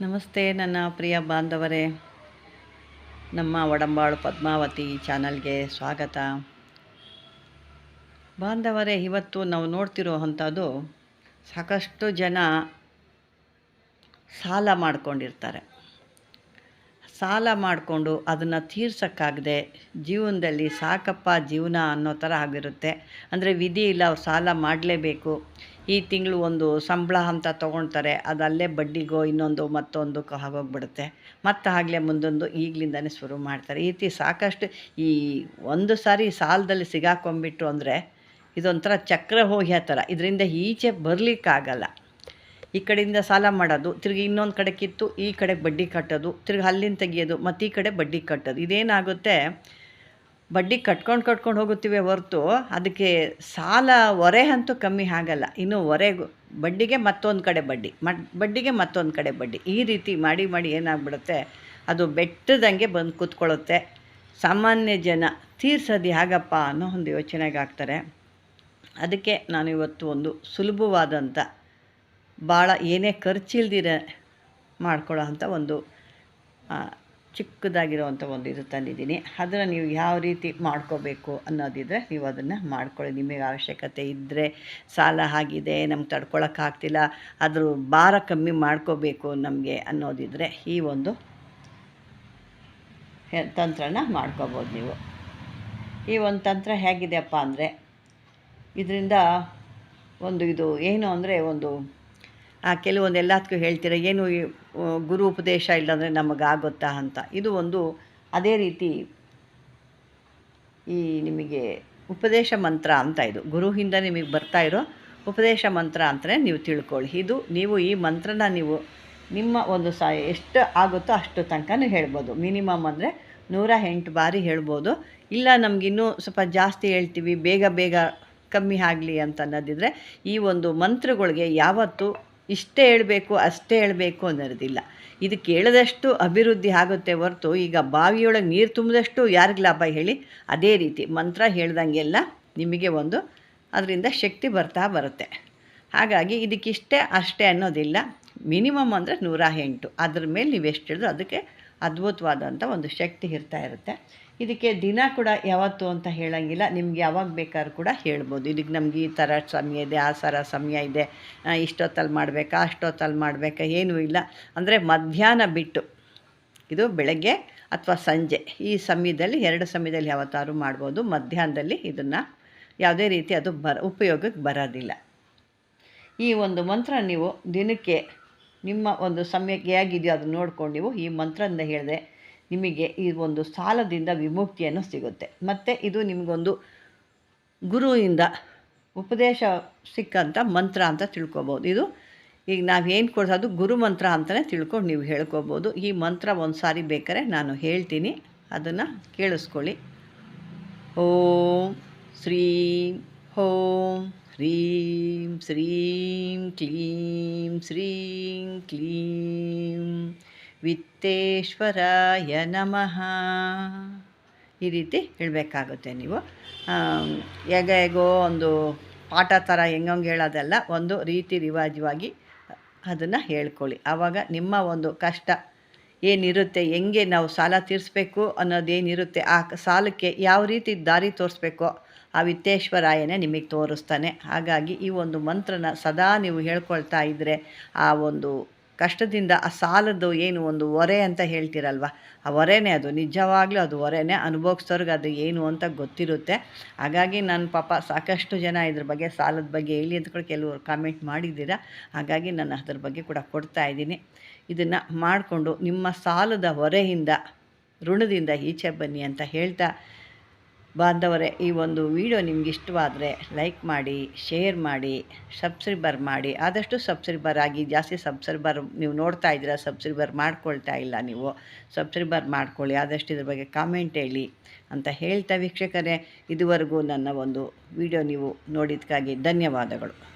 ನಮಸ್ತೆ ನನ್ನ ಪ್ರಿಯ ಬಾಂಧವರೇ. ನಮ್ಮ ಒಡಂಬಾಳು ಪದ್ಮಾವತಿ ಚಾನಲ್ಗೆ ಸ್ವಾಗತ. ಬಾಂಧವರೇ, ಇವತ್ತು ನಾವು ನೋಡ್ತಿರೋ ಅಂಥದ್ದು ಸಾಕಷ್ಟು ಜನ ಸಾಲ ಮಾಡ್ಕೊಂಡಿರ್ತಾರೆ. ಸಾಲ ಮಾಡಿಕೊಂಡು ಅದನ್ನು ತೀರ್ಸೋಕ್ಕಾಗದೆ ಜೀವನದಲ್ಲಿ ಸಾಕಪ್ಪ ಜೀವನ ಅನ್ನೋ ಥರ ಆಗಿರುತ್ತೆ. ಅಂದರೆ ವಿಧಿ ಇಲ್ಲ, ಅವ್ರು ಸಾಲ ಮಾಡಲೇಬೇಕು. ಈ ತಿಂಗಳು ಒಂದು ಸಂಬಳ ಅಂತ ತೊಗೊಳ್ತಾರೆ, ಅದಲ್ಲೇ ಬಡ್ಡಿಗೋ ಇನ್ನೊಂದು ಮತ್ತೊಂದಕ್ಕೋ ಆಗೋಗ್ಬಿಡುತ್ತೆ. ಮತ್ತು ಆಗಲೇ ಮುಂದೊಂದು ಈಗಲಿಂದನೇ ಶುರು ಮಾಡ್ತಾರೆ. ಈ ರೀತಿ ಸಾಕಷ್ಟು ಈ ಒಂದು ಸಾರಿ ಸಾಲದಲ್ಲಿ ಸಿಗಾಕೊಂಬಿಟ್ಟು ಅಂದರೆ ಇದೊಂಥರ ಚಕ್ರ ಹೋಗ್ಯ ಥರ. ಇದರಿಂದ ಈಚೆ ಬರಲಿಕ್ಕಾಗಲ್ಲ. ಈ ಕಡೆಯಿಂದ ಸಾಲ ಮಾಡೋದು, ತಿರುಗಿ ಇನ್ನೊಂದು ಕಡೆ ಕಿತ್ತು, ಈ ಕಡೆ ಬಡ್ಡಿ ಕಟ್ಟೋದು, ತಿರುಗಿ ಅಲ್ಲಿಂದ ತೆಗಿಯೋದು, ಮತ್ತು ಈ ಕಡೆ ಬಡ್ಡಿ ಕಟ್ಟೋದು. ಇದೇನಾಗುತ್ತೆ? ಬಡ್ಡಿ ಕಟ್ಕೊಂಡು ಕಟ್ಕೊಂಡು ಹೋಗುತ್ತೀವಿ ಹೊರತು ಅದಕ್ಕೆ ಸಾಲ ಹೊರೆ ಅಂತೂ ಕಮ್ಮಿ ಆಗಲ್ಲ. ಇನ್ನು ಹೊರೆಗೂ, ಬಡ್ಡಿಗೆ ಮತ್ತೊಂದು ಕಡೆ ಬಡ್ಡಿ ಮಟ್ ಬಡ್ಡಿಗೆ ಮತ್ತೊಂದು ಕಡೆ ಬಡ್ಡಿ. ಈ ರೀತಿ ಮಾಡಿ ಮಾಡಿ ಏನಾಗ್ಬಿಡುತ್ತೆ? ಅದು ಬೆಟ್ಟದಂಗೆ ಬಂದು ಕೂತ್ಕೊಳ್ಳುತ್ತೆ. ಸಾಮಾನ್ಯ ಜನ ತೀರ್ಸೋದು ಹೇಗಪ್ಪ ಅನ್ನೋ ಒಂದು ಯೋಚನೆಗೆ ಆಗ್ತಾರೆ. ಅದಕ್ಕೆ ನಾನು ಇವತ್ತು ಒಂದು ಸುಲಭವಾದಂಥ ಭಾಳ ಏನೇ ಖರ್ಚಿಲ್ದಿರ ಮಾಡ್ಕೊಳ್ಳೋ ಒಂದು ಚಿಕ್ಕದಾಗಿರೋವಂಥ ಒಂದು ಇದು ತಂದಿದ್ದೀನಿ. ಅದನ್ನು ನೀವು ಯಾವ ರೀತಿ ಮಾಡ್ಕೋಬೇಕು ಅನ್ನೋದಿದ್ರೆ ನೀವು ಅದನ್ನು ಮಾಡ್ಕೊಳ್ಳಿ. ನಿಮಗೆ ಅವಶ್ಯಕತೆ ಇದ್ದರೆ ಸಾಲ ಆಗಿದೆ, ನಮ್ಗೆ ತಡ್ಕೊಳಕ್ಕಾಗ್ತಿಲ್ಲ ಅದ್ರ ಭಾರ ಕಮ್ಮಿ ಮಾಡ್ಕೋಬೇಕು ನಮಗೆ ಅನ್ನೋದಿದ್ರೆ ಈ ಒಂದು ತಂತ್ರನ ಮಾಡ್ಕೋಬೋದು ನೀವು. ಈ ಒಂದು ತಂತ್ರ ಹೇಗಿದೆಯಪ್ಪ ಅಂದರೆ, ಇದರಿಂದ ಒಂದು ಇದು ಏನು ಅಂದರೆ ಒಂದು ಕೆಲವೊಂದು ಎಲ್ಲದಕ್ಕೂ ಹೇಳ್ತೀರ, ಏನು ಗುರು ಉಪದೇಶ ಇಲ್ಲಾಂದರೆ ನಮಗಾಗುತ್ತಾ ಅಂತ. ಇದು ಒಂದು ಅದೇ ರೀತಿ ಈ ನಿಮಗೆ ಉಪದೇಶ ಮಂತ್ರ ಅಂತ ಇದು. ಗುರುವಿಂದ ನಿಮಗೆ ಬರ್ತಾ ಇರೋ ಉಪದೇಶ ಮಂತ್ರ ಅಂತಲೇ ನೀವು ತಿಳ್ಕೊಳ್ಳಿ. ಇದು ನೀವು ಈ ಮಂತ್ರನ ನೀವು ನಿಮ್ಮ ಒಂದು ಸ, ಎಷ್ಟು ಆಗುತ್ತೋ ಅಷ್ಟು ತನಕನೂ ಹೇಳ್ಬೋದು. ಮಿನಿಮಮ್ ಅಂದರೆ ನೂರ ಎಂಟು ಬಾರಿ ಹೇಳ್ಬೋದು. ಇಲ್ಲ ನಮಗಿನ್ನೂ ಸ್ವಲ್ಪ ಜಾಸ್ತಿ ಹೇಳ್ತೀವಿ, ಬೇಗ ಬೇಗ ಕಮ್ಮಿ ಆಗಲಿ ಅಂತ ಅನ್ನೋದಿದ್ರೆ ಈ ಒಂದು ಮಂತ್ರಗಳಿಗೆ ಯಾವತ್ತೂ ಇಷ್ಟೇ ಹೇಳಬೇಕು, ಅಷ್ಟೇ ಹೇಳಬೇಕು ಅನ್ನೋದಿಲ್ಲ. ಇದು ಕೇಳಿದಷ್ಟು ಅಭಿವೃದ್ಧಿ ಆಗುತ್ತೆ ಹೊರತು ಈಗ ಬಾವಿಯೊಳಗೆ ನೀರು ತುಂಬಿದಷ್ಟು ಯಾರಿಗೆ ಲಾಭ ಹೇಳಿ? ಅದೇ ರೀತಿ ಮಂತ್ರ ಹೇಳ್ದಂಗೆಲ್ಲ ನಿಮಗೆ ಒಂದು ಅದರಿಂದ ಶಕ್ತಿ ಬರ್ತಾ ಬರುತ್ತೆ. ಹಾಗಾಗಿ ಇದಕ್ಕಿಷ್ಟೇ ಅಷ್ಟೇ ಅನ್ನೋದಿಲ್ಲ. ಮಿನಿಮಮ್ ಅಂದರೆ ನೂರ ಎಂಟು. ಅದ್ರ ಮೇಲೆ ನೀವು ಎಷ್ಟು ಹೇಳಿದ್ರು ಅದಕ್ಕೆ ಅದ್ಭುತವಾದಂಥ ಒಂದು ಶಕ್ತಿ ಇರ್ತಾ ಇರುತ್ತೆ. ಇದಕ್ಕೆ ದಿನ ಕೂಡ ಯಾವತ್ತು ಅಂತ ಹೇಳೋಂಗಿಲ್ಲ. ನಿಮ್ಗೆ ಯಾವಾಗ ಬೇಕಾದ್ರೂ ಕೂಡ ಹೇಳ್ಬೋದು. ಇದಕ್ಕೆ ನಮ್ಗೆ ಈ ಥರ ಸಮಯ ಇದೆ, ಆ ಥರ ಸಮಯ ಇದೆ. ಇಷ್ಟೊತ್ತಲ್ಲಿ ಮಾಡಬೇಕಾ, ಅಷ್ಟೊತ್ತಲ್ಲಿ ಮಾಡಬೇಕಾ ಏನೂ ಇಲ್ಲ. ಅಂದರೆ ಮಧ್ಯಾಹ್ನ ಬಿಟ್ಟು ಇದು ಬೆಳಗ್ಗೆ ಅಥವಾ ಸಂಜೆ ಈ ಸಮಯದಲ್ಲಿ, ಎರಡು ಸಮಯದಲ್ಲಿ ಯಾವತ್ತಾದ್ರೂ ಮಾಡ್ಬೋದು. ಮಧ್ಯಾಹ್ನದಲ್ಲಿ ಇದನ್ನು ಯಾವುದೇ ರೀತಿ ಅದು ಬರ, ಉಪಯೋಗಕ್ಕೆ ಬರೋದಿಲ್ಲ. ಈ ಒಂದು ಮಂತ್ರ ನೀವು ದಿನಕ್ಕೆ ನಿಮ್ಮ ಒಂದು ಸಮಯಕ್ಕೆ ಹೇಗಿದೆಯೋ ಅದನ್ನು ನೋಡ್ಕೊಂಡು ನೀವು ಈ ಮಂತ್ರದಿಂದ ಹೇಳಿದೆ ನಿಮಗೆ ಈ ಒಂದು ಸಾಲದಿಂದ ವಿಮುಕ್ತಿಯನ್ನು ಸಿಗುತ್ತೆ. ಮತ್ತು ಇದು ನಿಮಗೊಂದು ಗುರುವಿಂದ ಉಪದೇಶ ಸಿಕ್ಕಂಥ ಮಂತ್ರ ಅಂತ ತಿಳ್ಕೊಬೋದು. ಇದು ಈಗ ನಾವು ಏನು ಕೊಡ್ಸೋದು ಗುರು ಮಂತ್ರ ಅಂತಲೇ ತಿಳ್ಕೊಂಡು ನೀವು ಹೇಳ್ಕೊಬೋದು. ಈ ಮಂತ್ರ ಒಂದು ಸಾರಿ ಬೇಕಾದ್ರೆ ನಾನು ಹೇಳ್ತೀನಿ. ಅದನ್ನು ಕೇಳಿಸ್ಕೊಳ್ಳಿ. ಓಂ ಶ್ರೀಂ, ಹೋಂ ಹ್ರೀಂ, ಶ್ರೀಂ, ಕ್ಲೀಂ ಶ್ರೀಂ, ಕ್ಲೀಂ. ವಿತ್ತೇಶ್ವರಾಯ ನಮಃ. ಈ ರೀತಿ ಹೇಳಬೇಕಾಗುತ್ತೆ ನೀವು. ಹೇಗ ಹೇಗೋ ಒಂದು ಪಾಠ ಥರ ಹೆಂಗಂಗೆ ಹೇಳೋದಲ್ಲ, ಒಂದು ರೀತಿ ರಿವಾಜವಾಗಿ ಅದನ್ನು ಹೇಳ್ಕೊಳ್ಳಿ. ಆವಾಗ ನಿಮ್ಮ ಒಂದು ಕಷ್ಟ ಏನಿರುತ್ತೆ, ಹೆಂಗೆ ನಾವು ಸಾಲ ತೀರಿಸ್ಬೇಕು ಅನ್ನೋದೇನಿರುತ್ತೆ ಆ ಸಾಲಕ್ಕೆ ಯಾವ ರೀತಿ ದಾರಿ ತೋರಿಸ್ಬೇಕೋ ಆ ವಿತ್ತೇಶ್ವರಾಯನೇ ನಿಮಗೆ ತೋರಿಸ್ತಾನೆ. ಹಾಗಾಗಿ ಈ ಒಂದು ಮಂತ್ರನ ಸದಾ ನೀವು ಹೇಳ್ಕೊಳ್ತಾ ಇದ್ದರೆ ಆ ಒಂದು ಕಷ್ಟದಿಂದ ಆ ಸಾಲದ್ದು ಏನು ಒಂದು ಹೊರೆ ಅಂತ ಹೇಳ್ತೀರಲ್ವ? ಆ ಹೊರೆನೇ ಅದು. ನಿಜವಾಗ್ಲೂ ಅದು ಹೊರೆನೇ. ಅನುಭವಿಸೋರ್ಗೆ ಅದು ಏನು ಅಂತ ಗೊತ್ತಿರುತ್ತೆ. ಹಾಗಾಗಿ ನನ್ನ ಪಾಪ ಸಾಕಷ್ಟು ಜನ ಇದ್ರ ಬಗ್ಗೆ, ಸಾಲದ ಬಗ್ಗೆ ಹೇಳಿ ಅಂತ ಕೂಡ ಕೆಲವರು ಕಾಮೆಂಟ್ ಮಾಡಿದ್ದೀರಾ? ಹಾಗಾಗಿ ನಾನು ಅದ್ರ ಬಗ್ಗೆ ಕೂಡ ಕೊಡ್ತಾ ಇದ್ದೀನಿ. ಇದನ್ನು ಮಾಡಿಕೊಂಡು ನಿಮ್ಮ ಸಾಲದ ಹೊರೆಯಿಂದ, ಋಣದಿಂದ ಈಚೆ ಬನ್ನಿ ಅಂತ ಹೇಳ್ತಾ ಬಾಂಧವರೇ, ಈ ಒಂದು ವಿಡಿಯೋ ನಿಮ್ಗೆ ಇಷ್ಟವಾದರೆ ಲೈಕ್ ಮಾಡಿ, ಶೇರ್ ಮಾಡಿ, ಸಬ್ಸ್ಕ್ರೈಬರ್ ಮಾಡಿ. ಆದಷ್ಟು ಸಬ್ಸ್ಕ್ರೈಬರ್ ಆಗಿ, ಜಾಸ್ತಿ ಸಬ್ಸ್ಕ್ರೈಬರ್ ನೀವು ನೋಡ್ತಾ ಇದ್ದೀರಾ, ಸಬ್ಸ್ಕ್ರೈಬರ್ ಮಾಡ್ಕೊಳ್ತಾ ಇಲ್ಲ ನೀವು, ಸಬ್ಸ್ಕ್ರೈಬರ್ ಮಾಡ್ಕೊಳ್ಳಿ. ಆದಷ್ಟು ಇದ್ರ ಬಗ್ಗೆ ಕಾಮೆಂಟ್ ಹೇಳಿ ಅಂತ ಹೇಳ್ತಾ ವೀಕ್ಷಕರೇ, ಇದುವರೆಗೂ ನನ್ನ ಒಂದು ವಿಡಿಯೋ ನೀವು ನೋಡಿದ್ದಕ್ಕಾಗಿ ಧನ್ಯವಾದಗಳು.